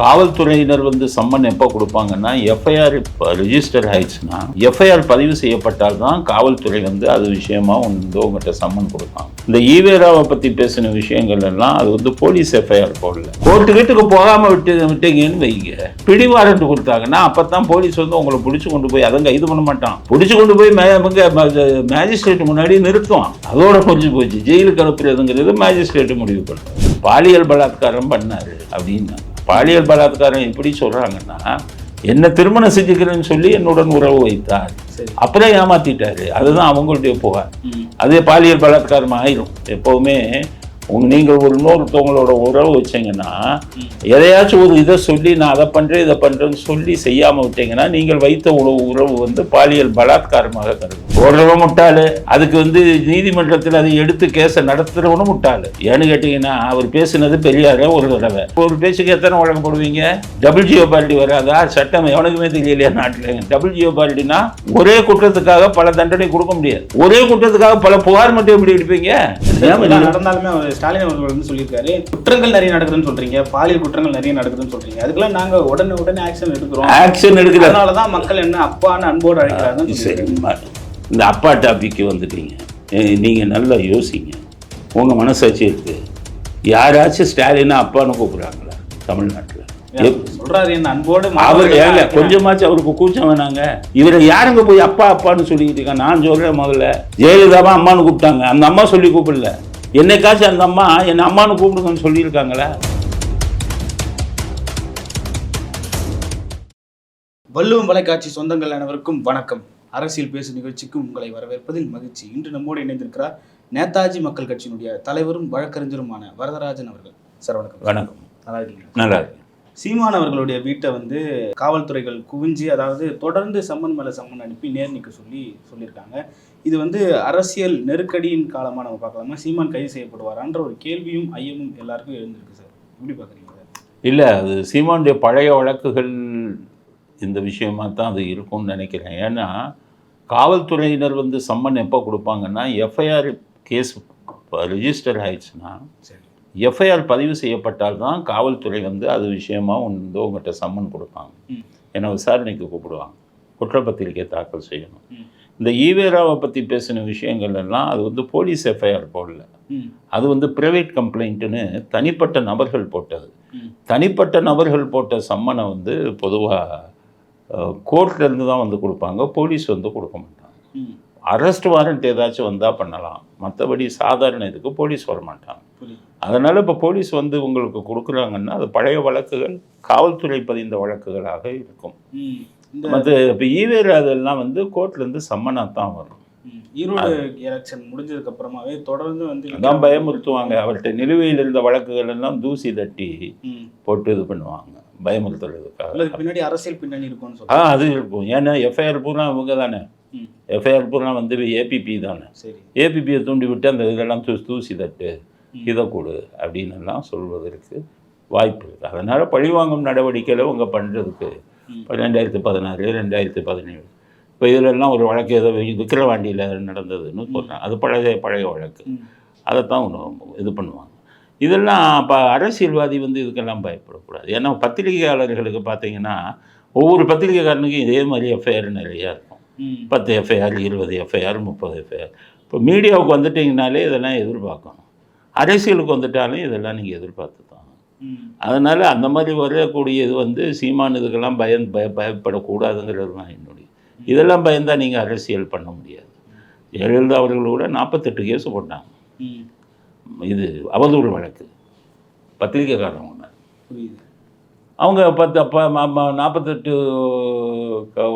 காவல்துறையினர் வந்து சம்மன் எப்போ கொடுப்பாங்கன்னா எஃப்ஐஆர் இப்போ ரிஜிஸ்டர் ஆயிடுச்சுன்னா எஃப்ஐஆர் பதிவு செய்யப்பட்டால் தான் காவல்துறை வந்து அது விஷயமா வந்து உங்கள்கிட்ட சம்மன் கொடுப்பாங்க. இந்த ஈவேராவை பற்றி பேசின விஷயங்கள் எல்லாம் அது வந்து போலீஸ் எஃப்ஐஆர் போடல. கோர்ட்டு வீட்டுக்கு போகாமல் விட்டு விட்டீங்கன்னு வைங்க. பிடி வாரண்ட் கொடுத்தாங்கன்னா அப்போ தான் போலீஸ் வந்து உங்களை பிடிச்சி கொண்டு போய் அதங்க இது பண்ண மாட்டான். பிடிச்சி கொண்டு போய் மேஜிஸ்ட்ரேட் முன்னாடி நிறுத்தும் அதோட முடிஞ்சு போச்சு. ஜெயிலுக்கு அனுப்புறதுங்கிறது மேஜிஸ்ட்ரேட் முடிவு பண்ணும் பாலியல் பலாத்காரம் பண்ணாரு அப்படின்னா. பாலியல் பலாத்காரம் எப்படி சொல்றாங்கன்னா என்ன திருமணம் செஞ்சுக்கிறேன்னு சொல்லி என்னுடன் உறவு வைத்தார். அப்புறம் ஏமாத்திட்டாரு. அதுதான் அவங்களுடைய புகார். அதே பாலியல் பலாத்காரம் ஆயிரும். எப்பவுமே உங்க நீங்கள் ஒரு இன்னொருத்தவங்களோட உறவு வச்சீங்கன்னா எதையாச்சும் ஒரு இதை சொல்லி நான் அதை பண்றேன் இதை பண்றேன்னு சொல்லி செய்யாம விட்டீங்கன்னா நீங்கள் வைத்த உறவு உறவு வந்து பாலியல் பலாத்காரமாக கருதும். போடுறவன் முட்டாளு. அதுக்கு வந்து நீதிமன்றத்தில் அதை எடுத்து கேஸை நடத்துறவனும் முட்டாளு. ஏன்னு கேட்டீங்கன்னா அவர் பேசுனது பெரியார ஒரு தடவை. ஒரு பேச்சுக்கு எத்தனை வழக்கு போடுவீங்க? டபுள் ஜியோ பார்ட்டி வராதா? சட்டம் எவனுக்குமே தெரியலையா நாட்டில். டபுள் ஜியோ பார்ட்டினா ஒரே குற்றத்துக்காக பல தண்டனை கொடுக்க முடியாது. ஒரே குற்றத்துக்காக பல புகார் மட்டும் எப்படி எடுப்பீங்க? நடந்தாலுமே ஸ்டாலின் அவர்கள் வந்து சொல்லியிருக்காரு குற்றங்கள் நிறைய நடக்குதுன்னு சொல்றீங்க பாலியல் குற்றங்கள் நிறைய நடக்குதுன்னு சொல்றீங்க. அதுக்கெல்லாம் நாங்க உடனே உடனே ஆக்ஷன் எடுக்கிறோம். ஆக்ஷன் எடுக்கிற அதனாலதான் மக்கள் என்ன அப்பான்னு அன்போடு அழைக்கிறாருன்னு சரி இந்த அப்பா டாபிக்கு வந்துட்டீங்க. ஏ, நீங்க நல்லா யோசிங்க. உங்க மனசாட்சி இருக்கு. யாராச்சும் ஸ்டாலினை அப்பான்னு கூப்பிடுறாங்களா தமிழ்நாட்டில்? சொல்றாரு என்ன அன்போடு அவர் ஏங்க. கொஞ்சமாச்சும் அவருக்கு கூச்சம் வேணாங்க. இவரை யாருங்க போய் அப்பா அப்பான்னு சொல்லிக்கிட்டு இருக்காங்க? நான் சொல்றேன் முதல்ல. ஜெயலலிதாவா அம்மான்னு கூப்பிட்டாங்க. அந்த அம்மா சொல்லி கூப்பிடல. என்னைக்காச்சும் அந்த அம்மா என்னை அம்மான்னு கூப்பிடுங்கன்னு சொல்லியிருக்காங்களா. வள்ளுவம் தொலைக்காட்சி சொந்தங்கள் அனைவருக்கும் வணக்கம். அரசியல் பேசு நிகழ்ச்சிக்கு உங்களை வரவேற்பதில் மகிழ்ச்சி. இன்று நம்மோடு இணைந்திருக்கிறார் நேதாஜி மக்கள் கட்சியினுடைய தலைவரும் வழக்கறிஞருமான வரதராஜன் அவர்கள். சார் வணக்கம். வணக்கம். நல்லா இருக்கீங்களா? நல்லா இருக்கு சீமான் அவர்களுடைய வீட்டை வந்து காவல்துறைகள் குவிஞ்சு அதாவது தொடர்ந்து சம்மன் மேல சம்மன் அனுப்பி நேர் நிற்க சொல்லி சொல்லியிருக்காங்க. இது வந்து அரசியல் நெருக்கடியின் காலமா நம்ம பார்க்கலாமா? சீமான் கைது செய்யப்படுவாரான்ற ஒரு கேள்வியும் ஐயமும் எல்லாருக்கும் எழுந்திருக்கு சார். எப்படி பார்க்குறீங்க சார்? இல்லை அது சீமானுடைய பழைய வழக்குகள் இந்த விஷயமா தான் அது இருக்கும்னு நினைக்கிறேன். ஏன்னா காவல்துறையினர் வந்து சம்மன் எப்போ கொடுப்பாங்கன்னா எஃப்ஐஆர் கேஸ் ரிஜிஸ்டர் ஆயிடுச்சுன்னா சரி. எஃப்ஐஆர் பதிவு செய்யப்பட்டால் தான் காவல்துறை வந்து அது விஷயமா வந்து உங்கள்கிட்ட சம்மன் கொடுப்பாங்க. என்னை விசாரணைக்கு கூப்பிடுவாங்க. குற்றப்பத்திரிக்கை தாக்கல் செய்யணும். இந்த ஈவேராவை பற்றி பேசின விஷயங்கள் எல்லாம் அது வந்து போலீஸ் எஃப்ஐஆர் போடல. அது வந்து ப்ரைவேட் கம்ப்ளைண்ட்டுன்னு தனிப்பட்ட நபர்கள் போட்டது. தனிப்பட்ட நபர்கள் போட்ட சம்மனை வந்து பொதுவாக கோர்ட்லேருந்து தான் வந்து கொடுப்பாங்க. போலீஸ் வந்து கொடுக்க மாட்டாங்க. அரெஸ்ட் வாரண்ட் ஏதாச்சும் வந்தால் பண்ணலாம். மற்றபடி சாதாரண இதுக்கு போலீஸ் வர மாட்டாங்க அதனால் இப்போ போலீஸ் வந்து உங்களுக்கு கொடுக்குறாங்கன்னா அது பழைய வழக்குகள் காவல்துறை பதிந்த வழக்குகளாக இருக்கும். மற்ற இப்போ ஈவேர் அதெல்லாம் வந்து கோர்ட்லேருந்து சம்மனாக தான் வரும். ஈரோடு எலெக்ஷன் முடிஞ்சதுக்கு அப்புறமாவே தொடர்ந்து வந்து அதான் பயமுறுத்துவாங்க. அவர்கிட்ட நிலுவையில் இருந்த வழக்குகள் எல்லாம் தூசி தட்டி போட்டு இது பண்ணுவாங்க. பயமுறுத்துறதுக்காக. பின்னாடி அரசியல் பின்னணி இருக்கும்னு ஆ அது இருக்கும். ஏன்னா எஃப்ஐஆர் பூரா இவங்க தானே. எஃப்ஐஆர் பூரா வந்து ஏபிபி தானே. சரி. ஏபிபியை தூண்டி விட்டு அந்த இதெல்லாம் தூசி தட்டு. இதை கொடு அப்படின்னு எல்லாம் சொல்வதற்கு வாய்ப்பு இருக்குது அதனால் பழிவாங்கும் நடவடிக்கையில் இவங்க பண்ணுறதுக்கு ரெண்டாயிரத்து பதினாறு ரெண்டாயிரத்து பதினேழு. இப்போ இதிலெல்லாம் ஒரு வழக்கு ஏதோ விக்கிரவாண்டியில் நடந்ததுன்னு சொல்கிறேன் அது பழைய பழைய வழக்கு. அதைத்தான் ஒன்று இது பண்ணுவாங்க. இதெல்லாம் அப்போ அரசியல்வாதி வந்து இதுக்கெல்லாம் பயப்படக்கூடாது. ஏன்னா பத்திரிகையாளர்களுக்கு பார்த்தீங்கன்னா ஒவ்வொரு பத்திரிகைக்காரனுக்கும் இதே மாதிரி எஃப்ஐஆர் நிறையா இருக்கும். பத்து எஃப்ஐஆர் இருபது எஃப்ஐஆர் முப்பது எஃப்ஐஆர் இப்போ மீடியாவுக்கு வந்துட்டிங்கனாலே இதெல்லாம் எதிர்பார்க்கணும். அரசியலுக்கு வந்துட்டாலும் இதெல்லாம் நீங்கள் எதிர்பார்த்து தான் அதனால் அந்த மாதிரி வரக்கூடிய இது வந்து சீமான் இதுக்கெல்லாம் பயம் பய பயப்படக்கூடாதுங்கிறது தான் என்னுடைய. இதெல்லாம் பயந்தால் நீங்கள் அரசியல் பண்ண முடியாது. ஜெயலலிதா அவர்கள் கூட நாற்பத்தெட்டு கேஸ் போட்டாங்க. இது அவதூறு வழக்கு. மேல. புரியுது. அவங்க பத்து அப்போ நாற்பத்தெட்டு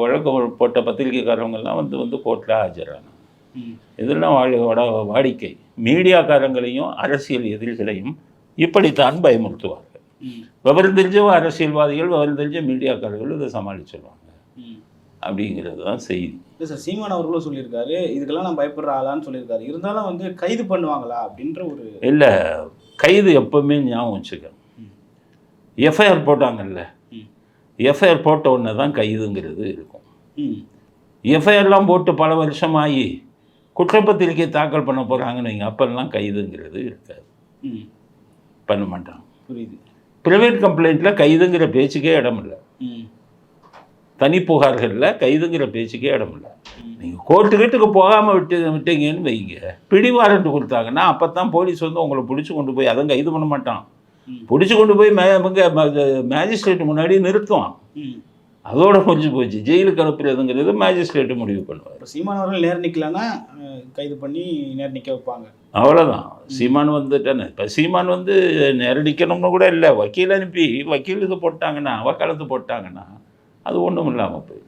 வழக்கு போட்ட பத்திரிக்கைக்காரவங்கெல்லாம் வந்து வந்து கோர்ட்டில் ஆஜரானாங்க இதெல்லாம் வாடி வட வாடிக்கை. மீடியாக்காரங்களையும் அரசியல் எதிரிகளையும் இப்படித்தான் பயமுறுத்துவார்கள். விவரம் தெரிஞ்ச அரசியல்வாதிகள் விவரம் தெரிஞ்ச மீடியாக்காரர்கள் இதை சமாளிச்சிருவாங்க. அப்படிங்கிறது தான் செய்தி. இல்லை சார் சீமான் அவர்களும் சொல்லியிருக்காரு இதுக்கெல்லாம் நான் பயப்படுற ஆளான்னு சொல்லியிருக்காரு. இருந்தாலும் வந்து கைது பண்ணுவாங்களா? அப்படின்ற ஒரு இல்லை கைது எப்பவுமே ஞாபகம் வச்சுக்க. எஃப்ஐஆர் போட்டாங்கல்ல. எஃப்ஐஆர் போட்ட உடனே தான் கைதுங்கிறது இருக்கும். எஃப்ஐஆர்லாம் போட்டு பல வருஷம் குற்றப்பத்திரிக்கை தாக்கல் பண்ண போகிறாங்கன்னு வைங்க. அப்பெல்லாம் கைதுங்கிறது இருக்காது. பண்ண மாட்டாங்க. புரியுது. ப்ரைவேட் கம்ப்ளைண்ட்டில் கைதுங்கிற பேச்சுக்கே இடம் இல்லை. தனி புகார்களில் கைதுங்கிற பேச்சுக்கே இடம் இல்லை. நீங்கள் கோர்ட்டு கிட்டுக்கு போகாமல் விட்டு விட்டீங்கன்னு வைங்க. பிடி வாரண்ட் கொடுத்தாங்கன்னா அப்போ தான் போலீஸ் வந்து உங்களை பிடிச்சி கொண்டு போய் அதுவும் கைது பண்ண மாட்டான். பிடிச்சி கொண்டு போய் மே மேஜிஸ்ட்ரேட் முன்னாடி நிறுத்துவான். அதோட முடிஞ்சு போச்சு. ஜெயிலுக்கு அனுப்புறதுங்கிறது மேஜிஸ்ட்ரேட்டு முடிவு பண்ணுவார். இப்போ சீமான் அவர்கள் நேர் நிற்கலன்னா கைது பண்ணி நேர் நிற்க வைப்பாங்க. அவ்வளோதான் சீமான் வந்துட்டானே. இப்போ சீமான் வந்து நேரடிக்கணும்னு கூட இல்லை. வக்கீல் அனுப்பி வக்கீல் இது போட்டாங்கன்னா வக்காலத்து போட்டாங்கன்னா அது ஒன்றும் இல்லாமல் போய்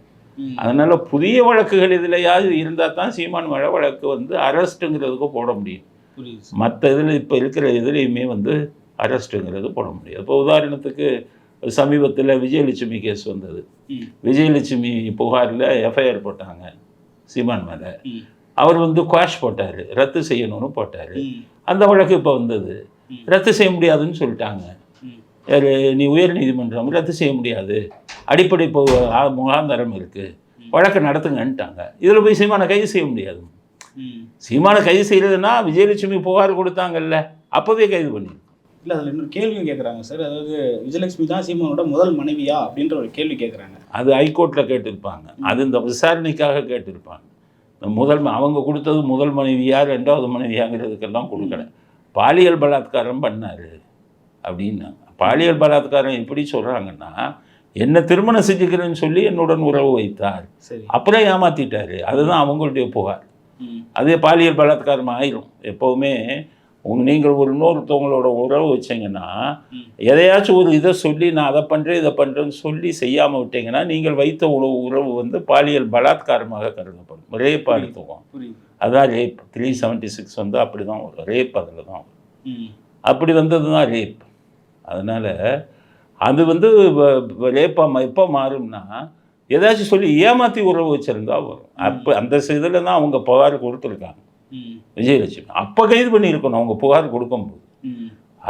அதனால் புதிய வழக்குகள் இதுலையாவது இருந்தால் தான் சீமான் மழை வழக்கு வந்து அரெஸ்ட்டுங்கிறதுக்கு போட முடியும். மற்ற இதில் இப்போ இருக்கிற இதுலேயுமே வந்து அரெஸ்ட்டுங்கிறது போட முடியாது. இப்போ உதாரணத்துக்கு சமீபத்தில் விஜயலட்சுமி கேஸ் வந்தது. விஜயலட்சுமி புகாரில் எஃப்ஐஆர் போட்டாங்க சீமான் மேலே. அவர் வந்து குவாஷ் போட்டார் ரத்து செய்யணும்னு போட்டார். அந்த வழக்கு இப்போ வந்தது. ரத்து செய்ய முடியாதுன்னு சொல்லிட்டாங்க. நீ உயர் நீதிமன்றம் ரத்து செய்ய முடியாது. அடிப்படை இப்போ முகாந்தரம் இருக்குது வழக்கு நடத்துங்கன்ட்டாங்க. இதில் போய் சீமானை கைது செய்ய முடியாது. சீமானை கைது செய்யறதுன்னா விஜயலட்சுமி புகார் கொடுத்தாங்கல்ல. அப்போவே கைது பண்ணி இல்லை அதில் இன்னொரு கேள்வியும் கேட்குறாங்க சார் அதாவது விஜயலட்சுமி தான் சீமானோட முதல் மனைவியா அப்படின்ற ஒரு கேள்வி கேட்குறாங்க அது ஹைகோர்ட்டில் கேட்டிருப்பாங்க. அது இந்த விசாரணைக்காக கேட்டிருப்பாங்க. முதல் அவங்க கொடுத்தது முதல் மனைவியா ரெண்டாவது மனைவியாங்கிறதுக்கெல்லாம் கொடுக்கல. பாலியல் பலாத்காரம் பண்ணார் அப்படின்னு. பாலியல் பலாத்காரம் எப்படி சொல்கிறாங்கன்னா என்ன திருமணம் செஞ்சுக்கிறேன்னு சொல்லி என்னுடன் உறவு வைத்தார். சரி. அப்புறம் ஏமாத்திட்டாரு. அதுதான் அவங்களுடைய புகார். அதே பாலியல் பலாத்காரம் ஆயிரும். எப்போவுமே உங்க நீங்கள் ஒரு இன்னொருத்தவங்களோட உறவு வச்சீங்கன்னா. எதையாச்சும் ஒரு இதை சொல்லி நான் அதை பண்ணுறேன் இதை பண்ணுறேன்னு சொல்லி செய்யாமல் விட்டீங்கன்னா நீங்கள் வைத்த உறவு உறவு வந்து பாலியல் பலாத்காரமாக கருதப்படும். ரேப் எடுத்துக்குவோம் புரியுது. அதான் ரேப் த்ரீ செவன்ட்டி சிக்ஸ் வந்து அப்படி தான் வரும். ரேப் அதில் தான் அப்படி வந்தது தான் ரேப் அதனால் அது வந்து ரேப்பாக எப்போ மாறும்னா ஏதாச்சும் சொல்லி ஏமாற்றி உறவு வச்சுருந்தா வரும். அப்போ அந்த இதில் தான் அவங்க புகார் கொடுத்துருக்காங்க. விஜயலட்சுமி. அப்போ கைது பண்ணியிருக்கணும் அவங்க புகார் கொடுக்கும்போது.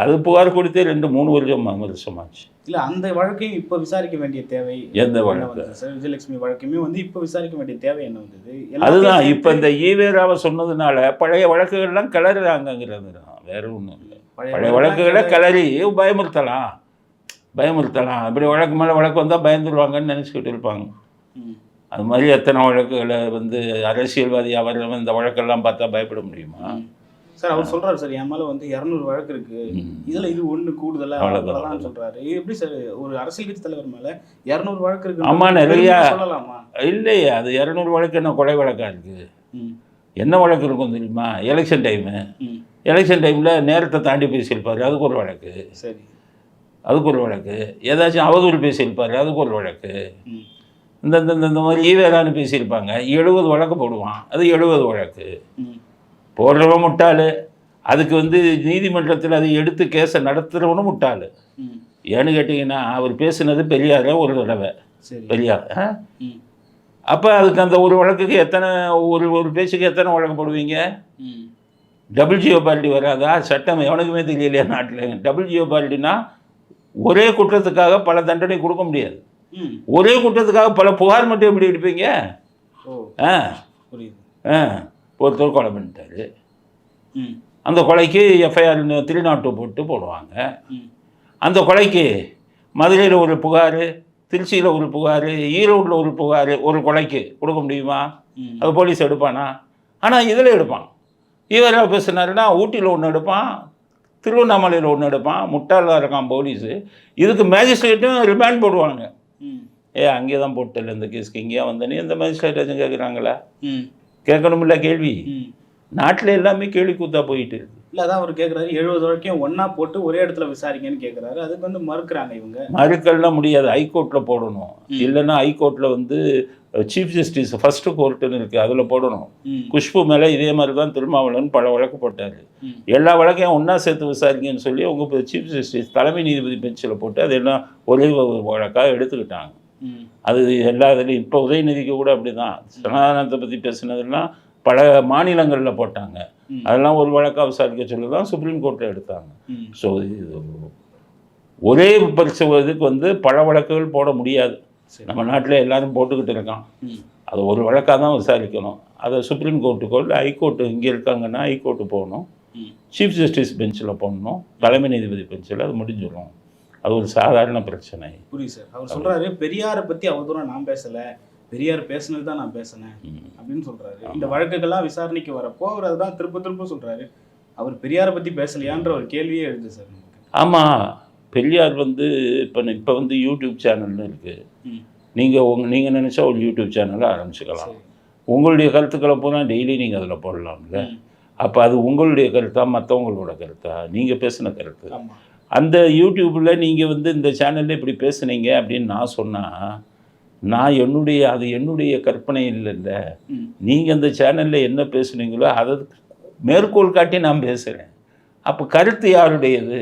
அது புகார் கொடுத்தே ரெண்டு மூணு வருஷம் வருஷமாச்சு. இல்லை அந்த வழக்கையும் இப்போ விசாரிக்க வேண்டிய தேவை எந்த வழக்கு? விஜயலட்சுமி வழக்குமே வந்து இப்போ விசாரிக்க வேண்டிய தேவை என்ன வந்தது? அதுதான் இப்போ இந்த ஈவேராவை சொன்னதுனால பழைய வழக்குகள்லாம் கிளறுறாங்கங்கிறது தான் வேற ஒன்றும் இல்லை. பழைய வழக்குகளை கிளறி பயமுறுத்தலாம். பயமுறுத்தலாம். அப்படி வழக்கு மேலே வழக்கு வந்தால் பயந்துருவாங்கன்னு நினச்சிக்கிட்டு இருப்பாங்க. அது மாதிரி எத்தனை வழக்குகளை வந்து அரசியல்வாதி அவர் இந்த வழக்கெல்லாம் பார்த்தா பயப்பட முடியுமா? சார் அவர் சொல்றாரு சார் என் மேல வந்து இரநூறு வழக்கு இருக்கு. இதுல இது ஒண்ணு கூடுதலா அவ்வளவுதான், சொல்றாரு. எப்படி சார் ஒரு அரசியல் கட்சி தலைவர் மேல இரநூறு வழக்கு இருக்கு ஆமா, நிறைய- சொல்லலாமா? இல்லையே அது இரநூறு வழக்கு என்ன கொலை வழக்கா இருக்குது ம். என்ன வழக்கு இருக்கும் தெரியுமா? எலெக்ஷன் டைமு எலெக்ஷன் டைமில் நேரத்தை தாண்டி பேசியிருப்பார் அதுக்கு ஒரு வழக்கு. சரி. அதுக்கு ஒரு வழக்கு. ஏதாச்சும் அவதூறு பேசியிருப்பார் அதுக்கு ஒரு வழக்கு. இந்த இந்த இந்த- மாதிரி ஈவேரான்னு பேசியிருப்பாங்க. எழுபது வழக்கு போடுவான். அது எழுபது வழக்கு. போடுறவன் முட்டாள். அதுக்கு வந்து நீதிமன்றத்தில் அதை எடுத்து கேஸை நடத்துகிறவனும் முட்டாள். ஏன்னு கேட்டிங்கன்னா அவர் பேசுனது பெரியார ஒரு தடவை. பெரியார் அப்போ அதுக்கு அந்த ஒரு வழக்குக்கு எத்தனை ஒரு ஒரு பேச்சுக்கு எத்தனை வழக்கு போடுவீங்க? டபுள் ஜியோ பார்ட்டி வராதா? சட்டம் எவனுக்குமே தெரியலையா நாட்டில்? டபுள் ஜியோ பார்ட்டினா ஒரே குற்றத்துக்காக பல தண்டனை கொடுக்க முடியாது. ஒரே குற்றத்துக்காக பல புகார் மட்டும் எப்படி எடுப்பீங்க? ஆ. ஆ. ஒருத்தர் கொலை பண்ணிட்டாரு. அந்த கொலைக்கு எஃப்ஐஆர் த்ரீ நாட்டு போட்டு போடுவாங்க. அந்த கொலைக்கு மதுரையில் ஒரு புகார் திருச்சியில் ஒரு புகார் ஈரோட்டில் ஒரு புகார் ஒரு கொலைக்கு கொடுக்க முடியுமா? அது போலீஸ் எடுப்பானா? ஆனால் இதில் எடுப்பான். இவராக பேசுனாருன்னா ஊட்டியில் ஒன்று எடுப்பான் திருவண்ணாமலையில் ஒன்று எடுப்பான் முட்டாளாக இருக்கான் போலீஸு. இதுக்கு மேஜிஸ்ட்ரேட்டும் ரிமாண்ட் போடுவாங்க ஏ அங்கே தான் போட்டல இந்த கேஸ்க்கு இங்கேயா வந்தனே இந்த மேஜிஸ்ட்ரேட் எதுவும் கேட்குறாங்களா கேட்கணுமில்ல கேள்வி. நாட்டில் எல்லாமே கேள்வி கூத்தா போயிட்டு இல்லை அதான் அவர் கேட்குறாரு எழுபது வரைக்கும் ஒன்றா போட்டு ஒரே இடத்துல விசாரிங்கன்னு கேட்குறாரு அதுக்கு வந்து மறுக்கிறாங்க இவங்க. மறுக்கல்லாம் முடியாது. ஹைகோர்ட்டில் போடணும். இல்லைன்னா ஹைகோர்ட்டில் வந்து சீஃப் ஜஸ்டிஸ் ஃபஸ்ட்டு கோர்ட்டுன்னு இருக்குது அதில் போடணும். குஷ்பு மேலே இதே மாதிரி தான் திருமாவளவன் பல வழக்கு போட்டார். எல்லா வழக்கையும் ஒன்றா சேர்த்து விசாரிங்கன்னு சொல்லி அவங்க சீஃப் ஜஸ்டிஸ் தலைமை நீதிபதி பெஞ்சில் போட்டு அதெல்லாம் ஒரே வழக்காக எடுத்துக்கிட்டாங்க. அது எல்லா இதுலையும் இப்போ உதயநிதிக்கு கூட அப்படி தான் சனாதனத்தை பற்றி பேசுனதெல்லாம் பல மாநிலங்களில் போட்டாங்க. அதெல்லாம் ஒரு வழக்காக விசாரிக்க சொல்லி தான் சுப்ரீம் கோர்ட்டில் எடுத்தாங்க. ஸோ ஒரே பரிசு இதுக்கு வந்து பல வழக்குகள் போட முடியாது. நம்ம நாட்டில் எல்லாரும் போட்டுக்கிட்டு இருக்கான். அது ஒரு வழக்காக தான் விசாரிக்கணும். அதை சுப்ரீம் கோர்ட்டுக்கோ இல்லை ஹைகோர்ட்டு இங்கே இருக்காங்கன்னா ஹைகோர்ட்டு போகணும். சீஃப் ஜஸ்டிஸ் பெஞ்சில் போடணும் தலைமை நீதிபதி பெஞ்சில் அது முடிஞ்சிடும். அது ஒரு சாதாரண பிரச்சனை. புரியுது சார். அவர் சொல்றாரு பெரியாரை பத்தி அவ்வளவு தூரம் நான் பேசல. பெரியார் பேசுனது தான் நான் பேசினேன். அப்படின்னு சொல்றாரு. இந்த வழக்குகள்லாம் விசாரணைக்கு வரப்போ அவர் அதுதான் திரும்ப திரும்ப சொல்றாரு. அவர் பெரியாரை பத்தி பேசலையான்ற ஒரு கேள்வியே எழுது சார் ஆமாம் பெரியார் வந்து இப்போ இப்போ வந்து யூடியூப் சேனல்னு இருக்குது. நீங்கள் உங்க நீங்கள் நினச்சா ஒரு யூடியூப் சேனலை ஆரம்பிச்சுக்கலாம். உங்களுடைய கருத்துக்களை பூரா டெய்லி நீங்கள் அதில் போடலாம்ல. அப்போ அது உங்களுடைய கருத்தா மற்றவங்களோட கருத்தா? நீங்கள் பேசின கருத்து. அந்த யூடியூப்பில் நீங்கள் வந்து இந்த சேனலில் இப்படி பேசுனீங்க அப்படின்னு நான் சொன்னால் நான் என்னுடைய அது என்னுடைய கற்பனை இல்லைல்ல. நீங்கள் அந்த சேனலில் என்ன பேசுனீங்களோ அதை மேற்கோள் காட்டி நான் பேசுகிறேன் அப்போ கருத்து யாருடையது.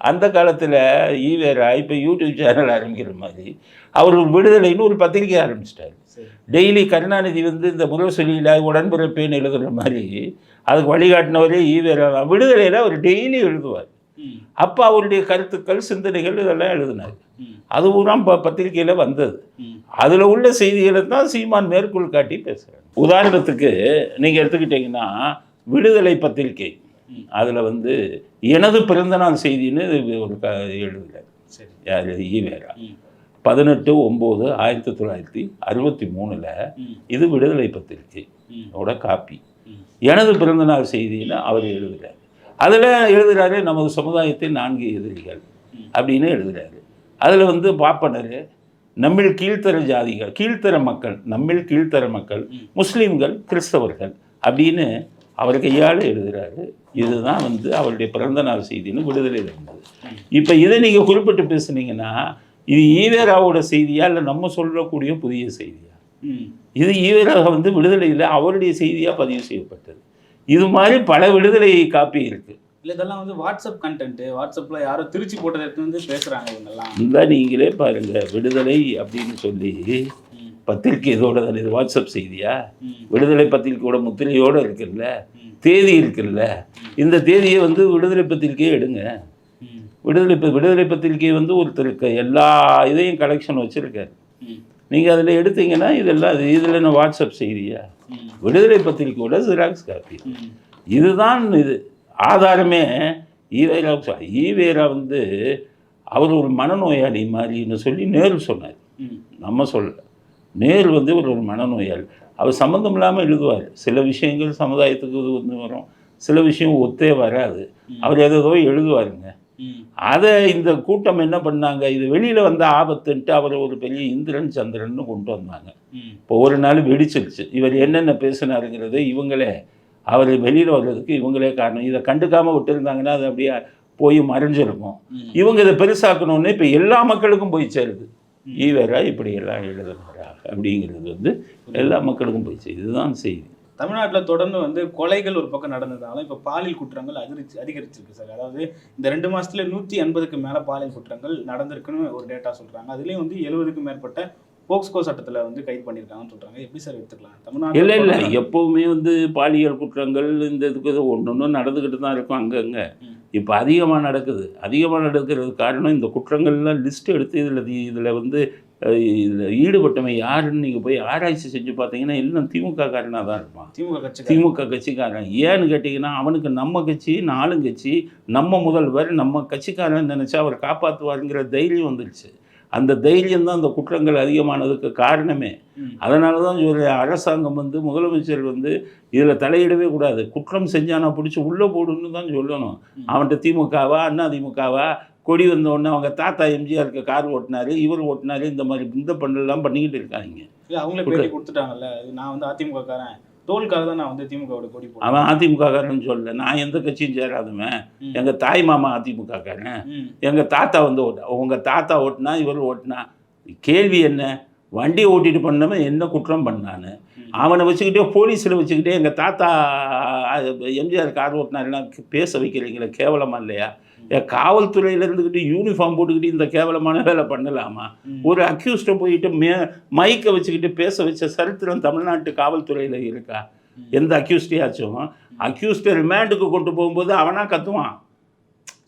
அந்த காலத்தில் ஈவேரா இப்போ யூடியூப் சேனல் ஆரம்பிக்கிற மாதிரி அவர் விடுதலைன்னு ஒரு பத்திரிக்கை ஆரம்பிச்சிட்டாரு டெய்லி கருணாநிதி வந்து இந்த முரசொலியில் உடன்பிறப்பேன்னு எழுதுகிற மாதிரி அதுக்கு வழிகாட்டினவரே ஈவேரா. விடுதலையில் அவர் டெய்லி எழுதுவார். அப்போ அவருடைய கருத்துக்கள் சிந்தனைகள் இதெல்லாம் எழுதினார். அது பூரா ப பத்திரிக்கையில் வந்தது. அதில் உள்ள செய்திகளை தான் சீமான் மேற்கோள் காட்டி பேசுகிறார் உதாரணத்துக்கு நீங்கள் எடுத்துக்கிட்டிங்கன்னா விடுதலை பத்திரிகை. அதில் வந்து எனது பிறந்தநாள் செய்தின்னு ஒரு க எழுதுகிறார் சரி யார் ஈவேரா. பதினெட்டு ஒம்பது ஆயிரத்தி தொள்ளாயிரத்தி அறுபத்தி மூணில். இது விடுதலை பத்திரிகை. ஓட காப்பி. எனது பிறந்தநாள் செய்தின்னு அவர் எழுதுகிறார் அதில் எழுதுகிறாரு நமது சமுதாயத்தின் நான்கு எதிரிகள். அப்படின்னு எழுதுகிறாரு அதில் வந்து பாப்பனர் நம்மில் கீழ்த்தர ஜாதிகள் கீழ்த்தர மக்கள் நம்மில் கீழ்த்தர மக்கள். முஸ்லீம்கள் கிறிஸ்தவர்கள் அப்படின்னு அவர் கையால் எழுதுகிறாரு இதுதான் வந்து அவருடைய பிறந்தநாள் செய்தின்னு விடுதலையில் இருந்தது. இப்போ இதை நீங்கள் குறிப்பிட்டு பேசுனீங்கன்னா இது ஈவேராவோட செய்தியா இல்லை நம்ம சொல்லக்கூடிய புதிய செய்தியா. இது ஈவேரா வந்து விடுதலையில் அவருடைய செய்தியாக பதிவு செய்யப்பட்டது இது மாதிரி பல விடுதலை காப்பி இருக்கு இல்ல இதெல்லாம் வந்து வாட்ஸ்அப் கண்டென்ட் வாட்ஸ்அப்ல யாரோ திருச்சி போட்டதை எடுத்து வந்து பேசுறாங்க இவங்கெல்லாம் இந்த நீங்களே பாருங்க விடுதலை அப்படின்னு சொல்லி. பத்திரிக்கை இதோட தானே இது வாட்ஸ்அப் செய்தியா. விடுதலை பத்திரிக்கையோட முத்திரையோட இருக்குல்ல. தேதி இருக்குல்ல இந்த தேதியை வந்து விடுதலை பத்திரிக்கையை எடுங்க. விடுதலை விடுதலை பத்திரிக்கை வந்து ஒருத்தருக்கு எல்லா இதையும் கலெக்ஷன் வச்சுருக்காரு. நீங்கள் அதில் எடுத்தீங்கன்னா இதெல்லாம் இது இதில் என்ன வாட்ஸ்அப் செய்தியா. விடுதலை பத்திரிக்கையோட ஜெராக்ஸ் காப்பி. இதுதான் இது ஆதாரமே ஈவேரா ஈவேரா வந்து அவர் ஒரு மனநோயாளி மாதிரின்னு சொல்லி நேரு சொன்னார். நம்ம சொல்ல நேரு வந்து ஒரு ஒரு மனநோயாளி அவர் சம்மந்தம் இல்லாமல் எழுதுவார் சில விஷயங்கள் சமுதாயத்துக்கு வந்து வரும் சில விஷயம் ஒத்தே வராது. அவர் ஏதோ எழுதுவாருங்க. அதை இந்த கூட்டம் என்ன பண்ணாங்க? இது வெளியில் வந்த ஆபத்துன்ட்டு அவர் ஒரு பெரிய இந்திரன் சந்திரன்னு கொண்டு வந்தாங்க. இப்போ ஒரு நாள் வெடிச்சிருச்சு. இவர் என்னென்ன பேசினாருங்கிறது இவங்களே அவர் வெளியில் வர்றதுக்கு இவங்களே காரணம். இதை கண்டுக்காமல் விட்டுருந்தாங்கன்னா அது அப்படியே போய் மறைஞ்சிருக்கும். இவங்க இதை பெருசாக்கணும்னு இப்போ எல்லா மக்களுக்கும் போய் சேருது. ஈவேரா இப்படி எல்லாம் எழுதுனாரா அப்படிங்கிறது வந்து எல்லா மக்களுக்கும் போய் சேருது. இதுதான் செய்தி. தமிழ்நாட்டில் தொடர்ந்து வந்து கொலைகள் ஒரு பக்கம் நடந்ததாலும் இப்போ பாலியல் குற்றங்கள் அதிகரிச்சு அதிகரிச்சிருக்கு சார். அதாவது இந்த ரெண்டு மாசத்துல நூற்றி எண்பதுக்கு மேலே பாலியல் குற்றங்கள் நடந்திருக்குன்னு ஒரு டேட்டா சொல்றாங்க. அதுலேயும் வந்து எழுபதுக்கும் மேற்பட்ட போக்ஸ்கோ சட்டத்தில் வந்து கைது பண்ணியிருக்காங்கன்னு சொல்றாங்க. எப்படி சார் எடுத்துக்கலாம்? இல்லை இல்லை. தமிழ்நாட்டில் எப்போவுமே வந்து பாலியல் குற்றங்கள் இந்த இதுக்கு இது ஒன்று ஒன்று நடந்துக்கிட்டு தான் இருக்கும் அங்கங்கே. இப்போ அதிகமாக நடக்குது. அதிகமாக நடக்கிறது காரணம் இந்த குற்றங்கள்லாம் லிஸ்ட் எடுத்து இதில் இதில் வந்து ஈடுபட்டவன் யாருன்னு நீங்கள் போய் ஆராய்ச்சி செஞ்சு பார்த்தீங்கன்னா எல்லாம் திமுக காரனாக தான் இருப்பான். திமுக கட்சி திமுக கட்சிக்காரன். ஏன்னு கேட்டிங்கன்னா அவனுக்கு நம்ம கட்சி நாலும் கட்சி நம்ம முதல்வர் நம்ம கட்சிக்காரன் நினச்சா அவர் காப்பாற்றுவாருங்கிற தைரியம் வந்துருச்சு. அந்த தைரியம் தான் அந்த குற்றங்கள் அதிகமானதுக்கு காரணமே. அதனால தான் சொல்கிறேன் அரசாங்கம் வந்து முதலமைச்சர் வந்து இதில் தலையிடவே கூடாது. குற்றம் செஞ்சானா பிடிச்சி உள்ளே போடுன்னு தான் சொல்லணும். அவன்கிட்ட திமுகவா அண்ணா திமுகவா கொடி வந்த உடனே அவங்க தாத்தா எம்ஜிஆருக்கு கார் ஓட்டினாரு இவர் ஓட்டினாரு இந்த மாதிரி இந்த பண்ணலாம் பண்ணிக்கிட்டு இருக்காங்க. இல்லை அவங்களே பேட்டி கொடுத்துட்டாங்கல்ல நான் வந்து அதிமுக காரன் தோலுக்காக தான் நான் வந்து திமுகவோட கொடி அவன் அதிமுககாரன் சொல்லல நான் எந்த கட்சியும் சேராதவன். ம். எங்கள் தாய் மாமா அதிமுககாரன் ம். எங்கள் தாத்தா வந்து ஓட்ட உங்கள் தாத்தா ஓட்டினா இவர் ஓட்டினா கேள்வி என்ன? வண்டி ஓட்டிட்டு பண்ணவன் என்ன குற்றம் பண்ணான்னு. அவனை வச்சுக்கிட்டே போலீஸில் வச்சுக்கிட்டே எங்கள் தாத்தா எம்ஜிஆர் கார் ஓட்டினாருன்னா பேச வைக்கிறீங்களே கேவலமா இல்லையா? காவல்துறையில இருந்துக்கிட்டு யூனிஃபார்ம் போட்டுக்கிட்டு இந்த கேவலமான வேலை பண்ணலாமா. ஒரு அக்யூஸ்டை போயிட்டு மே மைக்கை வச்சுக்கிட்டு பேச வச்ச சரித்திரம் தமிழ்நாட்டு காவல்துறையில் இருக்கா. எந்த அக்யூஸ்டையாச்சும் அக்யூஸ்டை ரிமாண்டுக்கு கொண்டு போகும்போது அவனா கத்துவான்.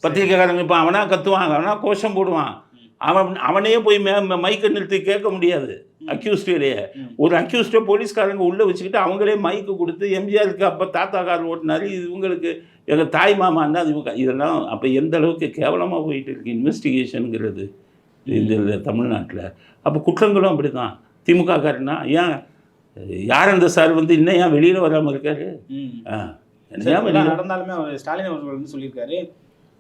பத்திரிக்கைக்காரங்க இப்போ அவனா கத்துவான் அவனா கோஷம் போடுவான். அவன் அவனே போய் மே மைக்கை நிறுத்தி கேட்க முடியாது. அக்யூஸ்டையே ம். ஒரு அக்யூஸ்டை போலீஸ்காரங்க உள்ளே வச்சுக்கிட்டு அவங்களே மைக்கு கொடுத்து எம்ஜிஆருக்கு அப்போ தாத்தா கார் ஓட்டினாரு இது இவங்களுக்கு எங்கள் தாய் மாமா அது இவங்க இதெல்லாம் அப்போ எந்த அளவுக்கு கேவலமாக போயிட்டு இருக்கு இன்வெஸ்டிகேஷனுங்கிறது இந்த தமிழ்நாட்டில். அப்போ குற்றங்களும் அப்படி தான் திமுக காரனா ஏன் யார் அந்த சார் வந்து இன்னும் ஏன் வெளியில் வராமல் இருக்காரு. ஆ. நடந்தாலுமே அவர் ஸ்டாலின் அவர்கள் வந்து சொல்லியிருக்காரு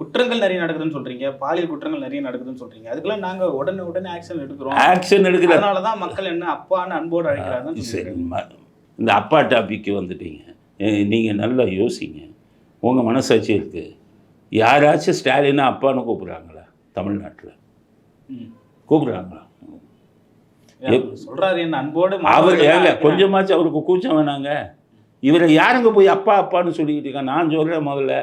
குற்றங்கள் நிறைய நடக்குதுன்னு சொல்றீங்க பாலியல் குற்றங்கள் நிறைய நடக்குதுன்னு சொல்றீங்க. அதுக்கெல்லாம் நாங்க உடனே உடனே ஆக்ஷன் எடுக்கிறோம். ஆக்ஷன் எடுக்கிற அதனாலதான் மக்கள் என்ன அப்பான்னு அன்போடு அழைக்கிறாங்கன்னு சரி இந்த அப்பா டாபிக்கு வந்துட்டீங்க. நீங்கள் நல்லா யோசிங்க. உங்கள் மனசாட்சி இருக்குது யாராச்சும் ஸ்டாலினை அப்பான்னு கூப்பிட்றாங்களா தமிழ்நாட்டில்? ம். கூப்பிட்றாங்களா? சொல்றாரு என்ன அன்போடு அவர் ஏங்க அழைக்கிறாங்க. கொஞ்சமாச்சும் அவருக்கு கூச்சம் வேணாங்க. இவரை யாருங்க போய் அப்பா அப்பான்னு சொல்லிக்கிட்டு இருக்கா நான் சொல்கிறேன் முதல்ல.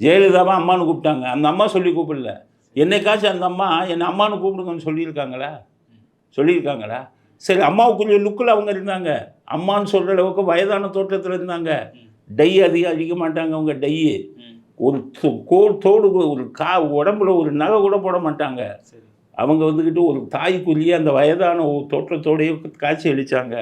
ஜெயலலிதாவா அம்மான்னு கூப்பிட்டாங்க. அந்த அம்மா சொல்லி கூப்பிடல. என்னைக்காச்சும் அந்த அம்மா என்னை அம்மான்னு கூப்பிடுங்கன்னு சொல்லியிருக்காங்களா? சொல்லியிருக்காங்களா? சரி அம்மாவுக்குரிய லுக்கில் அவங்க இருந்தாங்க. அம்மான்னு சொல்கிற அளவுக்கு வயதான தோற்றத்தில் இருந்தாங்க. டை அதிகம் அடிக்க மாட்டாங்க அவங்க டையு. ஒரு தோடு ஒரு கா உடம்புல ஒரு நகை கூட போட மாட்டாங்க. அவங்க வந்துக்கிட்டு ஒரு தாய்க்குள்ளேயே அந்த வயதான ஒரு தோற்றத்தோடையே காட்சி அளித்தாங்க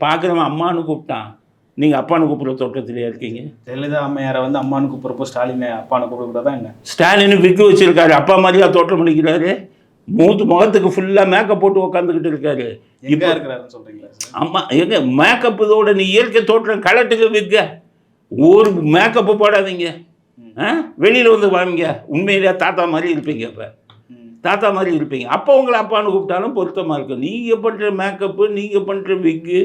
பார்க்குறவன் அம்மான்னு கூப்பிட்டான். நீங்கள் அப்பான்னு கூப்பிட்ற தோற்றத்திலேயே இருக்கீங்க? ஜெயலலிதா அம்மையாரை வந்து அம்மானு கூப்பிட்றப்போ ஸ்டாலினை அப்பானு கூப்பிடக்கூடாதா என்ன? ஸ்டாலின் விக்கு வச்சிருக்காரு. அப்பா மாதிரியா தோற்றம் அளிக்கிறாரு மூத்து முகத்துக்கு ஃபுல்லாக மேக்கப் போட்டு உக்காந்துக்கிட்டு இருக்காரு. எங்க இருக்கிறாருன்னு சொல்றீங்களா சார்? அம்மா எங்க? மேக்கப் இதோட நீ இயற்கை தோற்றம் கலட்டுக்கு விற்க. ஒரு மேக்கப்பு போடாதீங்க. ஆ? வெளியில் வந்து வாங்க. உண்மையிலேயே தாத்தா மாதிரி இருப்பீங்க இப்போ ம். தாத்தா மாதிரி இருப்பீங்க. அப்போ உங்களை அப்பான்னு கூப்பிட்டாலும் பொருத்தமாக இருக்கும். நீங்கள் பண்ணுற மேக்கப்பு நீங்கள் பண்ணுற விக்கு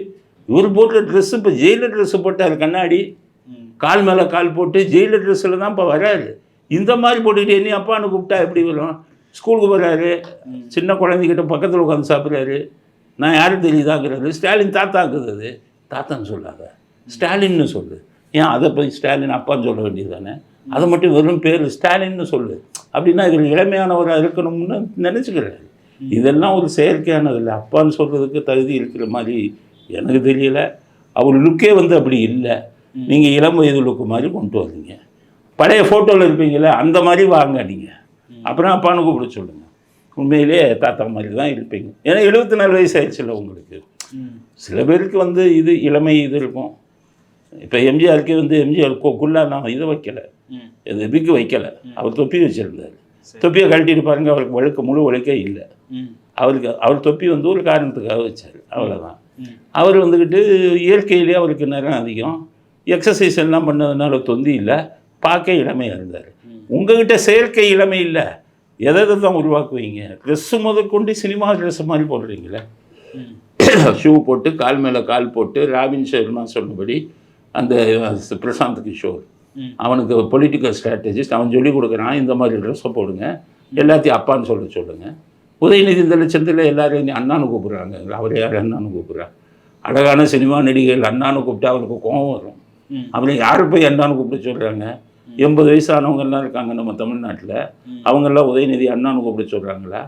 இவர் போடுற ட்ரெஸ்ஸு இப்போ ஜெயிலர் ட்ரெஸ்ஸு போட்டார் கண்ணாடி. கால் மேலே கால் போட்டு ஜெயிலர் ட்ரெஸ்ஸில் தான் இப்போ வராரு. இந்த மாதிரி போட்டுக்கிட்டு என்ன அப்பான்னு கூப்பிட்டா எப்படி வரும்? ஸ்கூலுக்கு போகிறாரு. சின்ன குழந்தைகிட்ட பக்கத்தில் உட்காந்து சாப்பிட்றாரு. நான் யாரும் தெரியுதாங்கிறாரு. ஸ்டாலின் தாத்தாக்குது அது. தாத்தான்னு சொல்லாத. ஸ்டாலின்னு சொல்லு. ஏன் அதை போய் ஸ்டாலின் அப்பான்னு சொல்ல வேண்டியது தானே அதை மட்டும் வெறும் பேர் ஸ்டாலின்னு சொல்லு. அப்படின்னா இவர் இளமையானவராக இருக்கணும்னு நினச்சிக்கிறாரு. இதெல்லாம் ஒரு செயற்கையானது இல்லை. அப்பான்னு சொல்கிறதுக்கு தகுதி இருக்கிற மாதிரி எனக்கு தெரியல. அவர் லுக்கே வந்து அப்படி இல்லை. நீங்கள் இளம் வயது லுக்கு மாதிரி கொண்டு வரீங்க. பழைய ஃபோட்டோவில் இருப்பீங்களே அந்த மாதிரி வாங்க நீங்கள் அப்புறம் அப்பான்னு கூப்பிட சொல்லுங்கள் உண்மையிலேயே தாத்தா மாதிரி தான் இருப்பீங்க. ஏன்னா எழுபத்தி நாலு வயசு ஆயிடுச்சுல்ல உங்களுக்கு. சில பேருக்கு வந்து இது இளமை இது இருக்கும். இப்போ எம்ஜிஆருக்கே வந்து எம்ஜிஆர் குள்ளா நான் இதை வைக்கல. இது பிக்கு வைக்கல. அவர் தொப்பி வச்சுருந்தார். சரி. தொப்பியை கழட்டிட்டு பாருங்க அவருக்கு வழுக்க முழு வழுக்கே இல்லை. அவருக்கு அவர் தொப்பி வந்து ஒரு காரணத்துக்காக வச்சார். அவ்வளோதான். அவர் வந்துக்கிட்டு இயற்கையிலே அவருக்கு நேரம் அதிகம். எக்ஸசைஸ் எல்லாம் பண்ணதுனால தொந்தி இல்லை. பார்க்க இளமையாக இருந்தார். உங்ககிட்ட செயற்கை இளமை இல்லை. எதை எதை தான் உருவாக்குவீங்க? ட்ரெஸ்ஸு முதற்கொண்டு சினிமா ட்ரெஸ் மாதிரி போடுறீங்களே. ஷூ போட்டு கால் மேலே கால் போட்டு ராபின் சர்மா சொன்னபடி அந்த பிரசாந்த் கிஷோர். அவனுக்கு பொலிட்டிக்கல் ஸ்ட்ராட்டஜிஸ்ட் அவன் சொல்லி கொடுக்குறான் இந்த மாதிரி ட்ரெஸ்ஸை போடுங்க. எல்லாத்தையும் அப்பான்னு சொல்ல சொல்லுங்க. உதயநிதி இந்த லட்சத்தில் எல்லாரையும் நீ அண்ணான்னு கூப்பிட்றாங்க. அவரை யார் அண்ணான்னு கூப்பிட்றா அழகான சினிமா நடிகைகள் அண்ணான்னு கூப்பிட்டா அவனுக்கு கோபம் வரும். ம். அவனை யார் போய் அண்ணான்னு கூப்பிட சொல்கிறாங்க எண்பது வயசு ஆனவங்கெல்லாம் இருக்காங்க நம்ம தமிழ்நாட்டில். அவங்கெல்லாம் உதயநிதி அண்ணான்னு கூப்பிட சொல்கிறாங்களா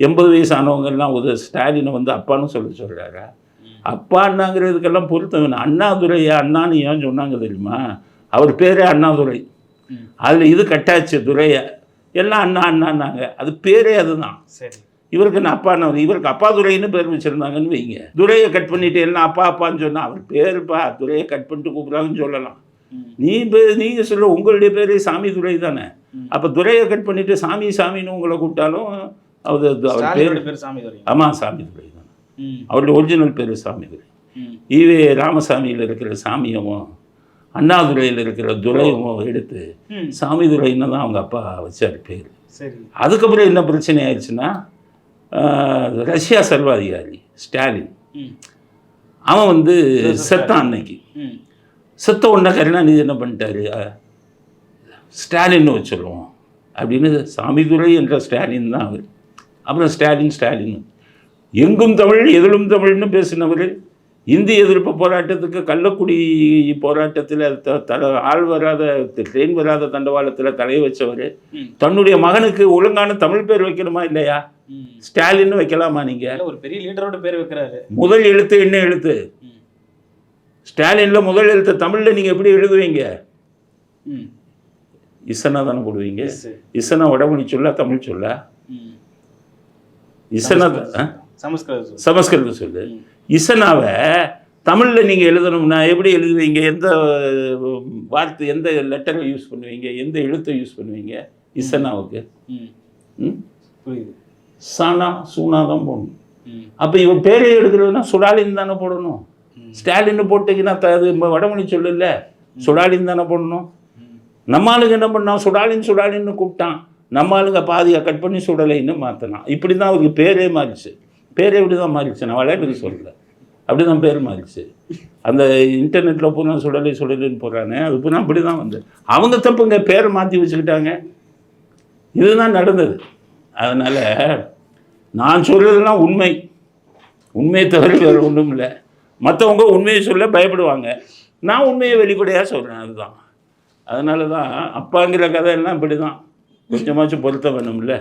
எண்பது வயசு ஆனவங்கெல்லாம் உத ஸ்டாலினை வந்து அப்பான்னு சொல்ல சொல்கிறாரா அப்பா அண்ணாங்கிறதுக்கெல்லாம் பொருத்தம் வேணும் அண்ணாதுரையா அண்ணான்னு ஏன் சொன்னாங்க தெரியுமா? அவர் பேரே அண்ணாதுரை. அதில் இது கட்டாச்சு துரைய. எல்லாம் அண்ணா அண்ணான்னாங்க. அது பேரே அதுதான். சரி. இவருக்கு நான் அப்பா இவருக்கு அப்பா துரைன்னு பேர் வச்சுருந்தாங்கன்னு வைங்க துரையை கட் பண்ணிட்டு எல்லாம் அப்பா அப்பான்னு சொன்னா அவர் பேருப்பா துரையை கட் பண்ணிட்டு கூப்பிட்றாங்கன்னு சொல்லலாம். நீ பேர் நீங்கள் சொல்ல உங்களுடைய பேரே சாமி துரை தானே. அப்போ துரையை கட் பண்ணிட்டு சாமி சாமின்னு உங்களை கூப்பிட்டாலும் அது அவர் பேர் சாமி துரை ஆமாம் சாமி துரை தான். அவருடைய ஒரிஜினல் பேர் சாமி துரை. ஈவே ராமசாமியில் இருக்கிற சாமியவும் அண்ணாதுரையில் இருக்கிற துரையவும் எடுத்து. சாமி துரைன்னு தான் அவங்க அப்பா வச்சார் பேர் சரி அதுக்கப்புறம் என்ன பிரச்சனை ஆயிடுச்சுன்னா ரஷ்யா சர்வாதிகாரி ஸ்டாலின். அவன் வந்து செத்தான் அன்னைக்கு. செத்த உடனே கருணாநிதி என்ன பண்ணிட்டாரு? ஸ்டாலின்னு வச்சுருவோம். அப்படின்னு சாமிதுரை என்ற ஸ்டாலின் தான் அவர். அப்புறம் ஸ்டாலின் ஸ்டாலின். எங்கும் தமிழ் எதிலும் தமிழ்னு பேசினவர். இந்தி எதிர்ப்பு போராட்டத்துக்கு கள்ளக்குடி போராட்டத்தில் த த ஆள் வராத ட்ரெயின் வராத தண்டவாளத்தில் தலைய வச்சவர். தன்னுடைய மகனுக்கு ஒழுங்கான தமிழ் பேர் வைக்கணுமா இல்லையா ம். ஸ்டாலின்னு வைக்கலாமா நீங்கள் இல்ல, ஒரு பெரிய லீடரோட பேர் வைக்கிறாரு முதல் எழுத்து என்ன எழுத்து. ஸ்டாலினில் முதல் எழுத்து தமிழில் நீங்கள் எப்படி எழுதுவீங்க. இசனா தானே போடுவீங்க. இசனா வடமொழி சொல்ல தமிழ் சொல்ல. இசனா ஆ? சமஸ்கிருத சொல் சமஸ்கிருத சொல்லு இசனாவை தமிழில் நீங்கள் எழுதணும்னா எப்படி எழுதுவீங்க? எந்த வார்த்தை எந்த லெட்டரை யூஸ் பண்ணுவீங்க? எந்த எழுத்தை யூஸ் பண்ணுவீங்க இசனாவுக்கு? புரியுது. சானா சூனா தான் போடணும். அப்போ இவன் பேரே எடுக்கிறதுனா சுடாலின் தானே போடணும். ம். ஸ்டாலின் போட்டிங்கன்னா அது வடமொழி சொல்லல சுடாலின் தானே போடணும். நம்ம ஆளுங்க என்ன பண்ணான் சுடாலின் சுடாலின்னு கூப்பிட்டான். நம்ம ஆளுங்க பாதியை கட் பண்ணி சுடலைன்னு மாற்றினான் இப்படி தான் அவருக்கு பேரே மாறிச்சு. பேரே இப்படி தான் மாறிச்சு நான் விளையாட்டு சொல்லல. அப்படி தான் பேர் மாறிச்சு அந்த இன்டர்நெட்டில் பூரா சுடலை சுடலைன்னு போடுறானே அது பூரா அப்படி தான் வந்து. அவங்க தப்புங்க பேரை மாற்றி வச்சுக்கிட்டாங்க. இதுதான் நடந்தது. அதனால் நான் சொல்கிறதுலாம் உண்மை. உண்மையை தவிர வேறு ஒன்றும் இல்லை. மற்றவங்க உண்மையை சொல்ல பயப்படுவாங்க. நான் உண்மையை வெளிப்படையாக சொல்கிறேன் அதுதான். அதனால தான் அப்பாங்கிற கதையெல்லாம் இப்படி தான் கொஞ்சமாச்சும் பொருத்த வேணும்ல.